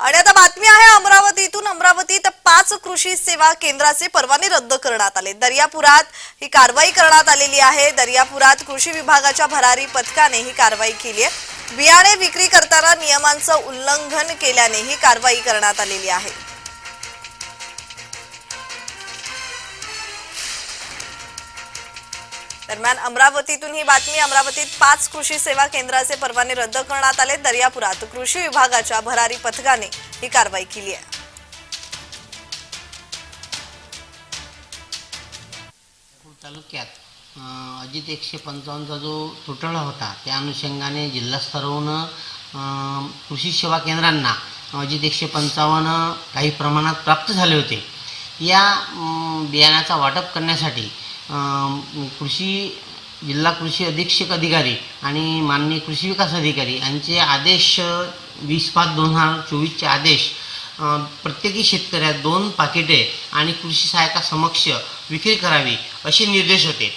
आणि आता बातमी आहे अमरावतीतून अमरावतीत पाच कृषी सेवा केंद्राचे परवाने रद्द करण्यात आले. दर्यापुरात ही कारवाई करण्यात आलेली आहे. दर्यापुरात कृषी विभागाच्या भरारी पथकाने ही कारवाई केली आहे. बियाणे विक्री करताना नियमांचं उल्लंघन केल्याने ही कारवाई करण्यात आलेली आहे. दरम्यान अमरावतीतून ही बातमी अमरावतीत पाच कृषी सेवा केंद्राचे परवाने रद्द करण्यात आले. दर्यापुरात कृषी विभागाच्या भरारी पथकाने ही कारवाई केली आहे. तालुक्यात अजित एकशे पंचावन्नचा जो तुटळा होता त्या अनुषंगाने जिल्हास्तरावरून कृषी सेवा केंद्रांना अजित एकशे पंचावन्न काही प्रमाणात प्राप्त झाले होते. या बियाण्याचा वाटप करण्यासाठी कृषी जिल्हा कृषी अधीक्षक अधिकारी आणि माननीय कृषी विकास अधिकारी यांचे आदेश वीस पाच दोन हजार चोवीसचे आदेश प्रत्येकी शेतकऱ्या दोन पाकिटे आणि कृषी सहाय्यका समक्ष विक्री करावी असे निर्देश होते.